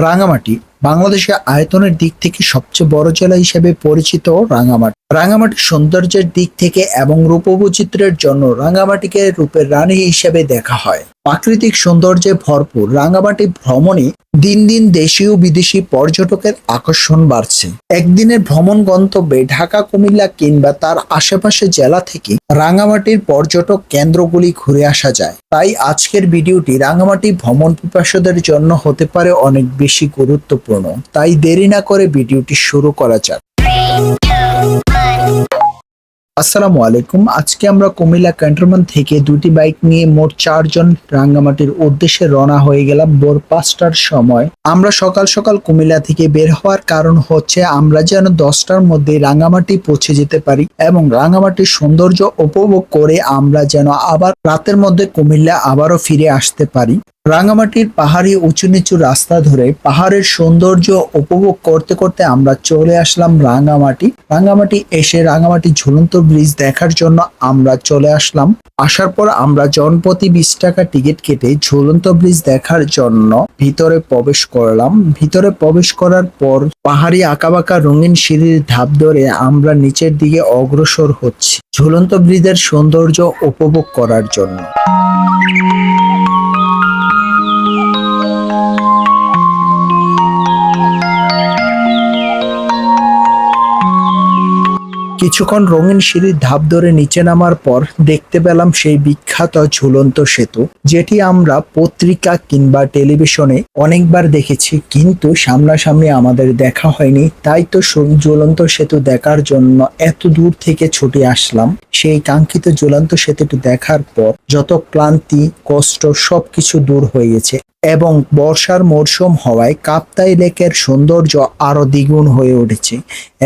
রাঙামাটি বাংলাদেশে আয়তনের দিক থেকে সবচেয়ে বড় জেলা হিসেবে পরিচিত রাঙামাটি। রাঙামাটি সৌন্দর্যের দিক থেকে এবং রূপবৈচিত্র্যের জন্য রাঙামাটিকে রূপের রানী হিসেবে দেখা হয়। প্রাকৃতিক সৌন্দর্যে ভরপুর রাঙামাটি ভ্রমণে দিন দিন দেশীয় বিদেশি পর্যটকের আকর্ষণ বাড়ছে। একদিনের ভ্রমণ গন্তব্যে ঢাকা, কুমিল্লা কিংবা তার আশেপাশে জেলা থেকে রাঙামাটির পর্যটক কেন্দ্রগুলি ঘুরে আসা যায়। তাই আজকের ভিডিওটি রাঙামাটি ভ্রমণ পিপাসুদের জন্য হতে পারে অনেক বেশি গুরুত্বপূর্ণ। তাই দেরি না করে ভিডিওটি শুরু করা যাক। আসসালামু আলাইকুম। আজকে আমরা কুমিল্লা ক্যান্টনমেন্ট থেকে দুটি বাইক নিয়ে মোট চারজন রাঙ্গামাটির উদ্দেশ্যে রওনা হয়ে গেলাম ভোর পাঁচটার সময়। আমরা সকাল সকাল কুমিল্লা থেকে বের হওয়ার কারণ হচ্ছে আমরা যেন দশটার মধ্যে রাঙ্গামাটি পৌঁছে যেতে পারি এবং রাঙ্গামাটির সৌন্দর্য উপভোগ করে আমরা যেন আবার রাতের মধ্যে কুমিল্লা আবারও ফিরে আসতে পারি। রাঙামাটির পাহাড়ি উঁচু নিচু রাস্তা ধরে পাহাড়ের সৌন্দর্য উপভোগ করতে করতে আমরা চলে আসলাম রাঙামাটি। রাঙামাটি এসে রাঙামাটি ঝুলন্ত ব্রিজ দেখার জন্য আমরা চলে আসলাম। আসার পর আমরা জনপ্রতি বিশ টাকা টিকিট কেটে ঝুলন্ত ব্রিজ দেখার জন্য ভিতরে প্রবেশ করলাম। ভিতরে প্রবেশ করার পর পাহাড়ি আঁকাবাঁকা রঙিন সিঁড়ির ধাপ ধরে আমরা নিচের দিকে অগ্রসর হচ্ছি। ঝুলন্ত ব্রিজের সৌন্দর্য উপভোগ করার জন্য। কিছুক্ষণ রঙিন সিঁড়ির ধাপ ধরে নিচে নামার পর দেখতে পেলাম সেই বিখ্যাত ঝুলন্ত সেতু, যেটি আমরা পত্রিকা কিংবা টেলিভিশনে অনেকবার দেখেছি, কিন্তু সামনাসামনি আমাদের দেখা হয়নি। তাই তো ঝুলন্ত সেতু দেখার জন্য এত দূর থেকে ছুটে আসলাম। সেই কাঙ্ক্ষিত ঝুলন্ত সেতুটি দেখার পর যত ক্লান্তি, কষ্ট সবকিছু দূর হয়ে গেছে। এবং বর্ষার মরশুম হওয়ায় কাপ্তাই লেকের সৌন্দর্য আরও দ্বিগুণ হয়ে উঠেছে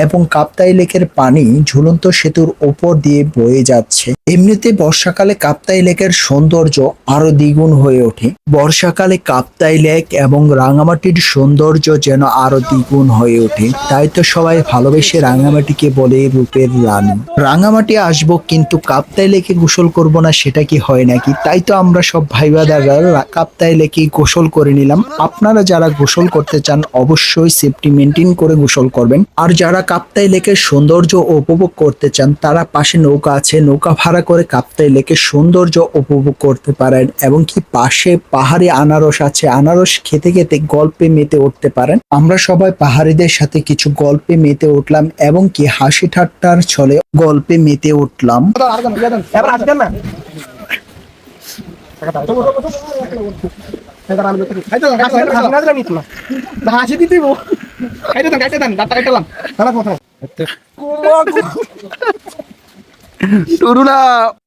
এবং কাপ্তাই লেকের পানি ঝুলন্ত সেতুর ওপর দিয়ে বয়ে যাচ্ছে। এমনিতে বর্ষাকালে কাপ্তাই লেকের সৌন্দর্য আরও দ্বিগুণ হয়ে ওঠে। বর্ষাকালে কাপ্তাই লেক এবং রাঙামাটির সৌন্দর্য যেন আরও দ্বিগুণ হয়ে ওঠে, তাই তো সবাই ভালোবেসে রাঙামাটিকে বলে রূপের রানী। রাঙামাটি আসব কিন্তু কাপ্তাই লেকে গোসল করব না সেটা কি হয় নাকি? তাই তো আমরা সব ভাই বাদাররা কাপ্তাই লেকেই গোসল করে নিলাম। আপনারা যারা গোসল করতে চান, অবশ্যই সেফটি মেনটেন করে গোসল করবেন। আর যারা কাপ্তাই লেকের সৌন্দর্য উপভোগ করতে চান, তারা পাশে নৌকা আছে। নৌকা ভাড়া করে কাপ্তাই লেকের সৌন্দর্য উপভোগ করতে পারেন এবং কি পাশে পাহাড়ি আনারস আছে। আনারস খেতে খেতে গল্পে মেতে উঠতে পারেন। আমরা সবাই পাহাড়িদের সাথে কিছু গল্পে মেতে উঠলাম এবং কি হাসি ঠাট্টার ছলে গল্পে মেতে উঠলাম। না। হাসি দিতে খাইতে দেন খাইতে দেন দাঁতটা খাইতে দাঁড়া কোথায়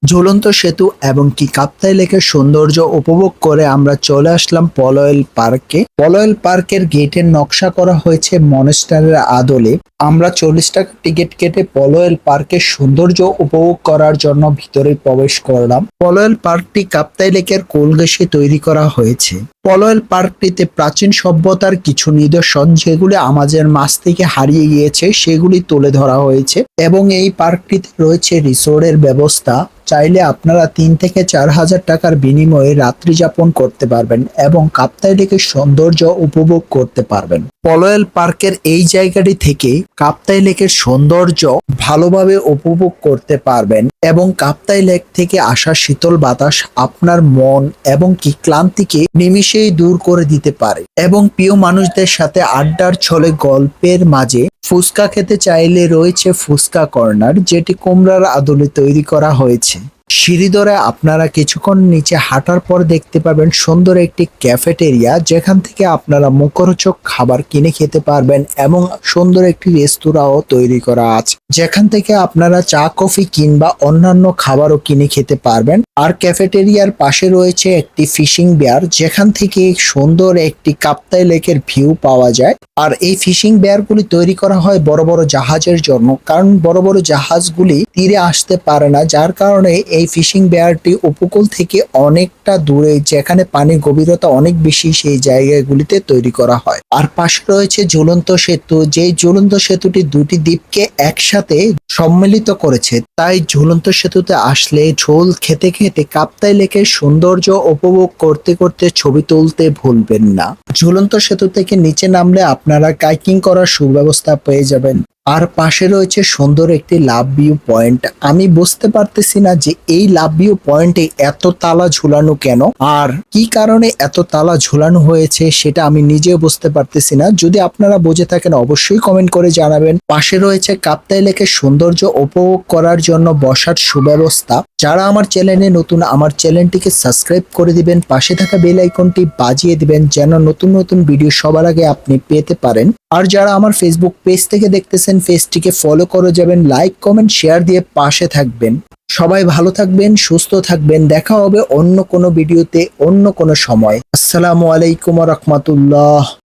ঝুলন্ত সেতু এবং কি কাপ্তাই লেকের সৌন্দর্য উপভোগ করে আমরা চলে আসলাম পলয়েল পার্কে। পলয়েল পার্কের গেটের নকশা করা হয়েছে মনেস্টারের আদলে। আমরা চল্লিশ টাকা টিকিট কেটে পলয়েল পার্কের সৌন্দর্য উপভোগ করার জন্য ভিতরে প্রবেশ করলাম। পলয়েল পার্কটি কাপ্তাই লেকের কোল ঘেঁষে তৈরি করা হয়েছে। পলয়েল পার্কটিতে প্রাচীন সভ্যতার কিছু নিদর্শন যেগুলি আমাদের মাছ থেকে হারিয়ে গিয়েছে, সেগুলি তুলে ধরা হয়েছে এবং এই পার্কটিতে রয়েছে রিসোর্টের ব্যবস্থা। চাইলে আপনারা তিন থেকে চার হাজার টাকার বিনিময়ে রাত্রি যাপন করতে পারবেন এবং কাপ্তাই লেকের সৌন্দর্য উপভোগ করতে পারবেন। পলয়েল পার্কের এই জায়গাটি থেকে কাপ্তাই লেকের সৌন্দর্য ভালোভাবে উপভোগ করতে পারবেন এবং কাপ্তাই লেক থেকে আসা শীতল বাতাস আপনার মন এবং কি ক্লান্তিকে নিমিষেই দূর করে দিতে পারে এবং প্রিয় মানুষদের সাথে আড্ডার ছলে গল্পের মাঝে ফুচকা খেতে চাইলে রয়েছে ফুচকা কর্নার, যেটি কুমড়ার আদলে তৈরি করা হয়েছে। সিঁড়ি ধরে আপনারা কিছুক্ষণ নিচে হাঁটার পর দেখতে পাবেন সুন্দর একটি ক্যাফেটেরিয়া, যেখান থেকে আপনারা মুখরোচক খাবার কিনে খেতে পারবেন এবং সুন্দর একটি রেস্তোরাঁও তৈরি করা আছে। যেখান থেকে আপনারা চা, কফি কিংবা অন্যান্য খাবারও কিনে খেতে পারবেন। আর ক্যাফেটেরিয়ার পাশে রয়েছে একটি ফিশিং বেয়ার, যেখান থেকে সুন্দর একটি কাপ্তাই লেকের ভিউ পাওয়া যায়। আর এই ফিশিং বেয়ারগুলি তৈরি করা হয় বড় বড় জাহাজের জন্য, কারণ বড় বড় জাহাজগুলি তীরে আসতে পারে না, যার কারণে এই এই ফিশিং বেয়ারটি উপকূল থেকে অনেকটা দূরে, যেখানে পানির গভীরতা অনেক বেশি, সেই জায়গাগুলিতে তৈরি করা হয়। আর পাশে রয়েছে ঝুলন্ত সেতু, যেই ঝুলন্ত সেতুটি দুটি দ্বীপকে একসাথে সম্মিলিত করেছে। তাই ঝুলন্ত সেতুতে আসলে ঝোল খেতে খেতে কাপ্তাই লেকের সৌন্দর্য উপভোগ করতে করতে ছবি তুলতে ভুলবেন না। ঝুলন্ত সেতু থেকে নিচে নামলে আপনারা কাইকিং করার সুব্যবস্থা পেয়ে যাবেন। আর পাশে রয়েছে সুন্দর একটি লাভ ভিউ পয়েন্ট আমি বুঝতে পারতেছি না যে এই লাভ ভিউ পয়েন্টে এত তালা ঝুলানো কেন? আর কি কারণে এত তালা ঝুলানো হয়েছে সেটা আমি নিজেও বুঝতে পারতেছি না। যদি আপনারা বুঝে থাকেন, অবশ্যই কমেন্ট করে জানাবেন। পাশে রয়েছে কাপ্তাই লেকের সৌন্দর্য উপভোগ করার জন্য বসার সুব্যবস্থা। যারা আমার চ্যানেলে নতুন, আমার চ্যানেলটিকে সাবস্ক্রাইব করে দিবেন। পাশে থাকা বেল আইকনটি বাজিয়ে দিবেন, যেন নতুন নতুন ভিডিও সবার আগে আপনি পেতে পারেন। আর যারা আমার ফেসবুক পেজ থেকে দেখতেছেন পেজটিকে ফলো করে যাবেন লাইক কমেন্ট শেয়ার দিয়ে পাশে থাকবেন। সবাই ভালো থাকবেন, সুস্থ থাকবেন, দেখা হবে অন্য কোনো ভিডিওতে অন্য কোনো সময়। আসসালামু আলাইকুম রহমতুল্লাহ।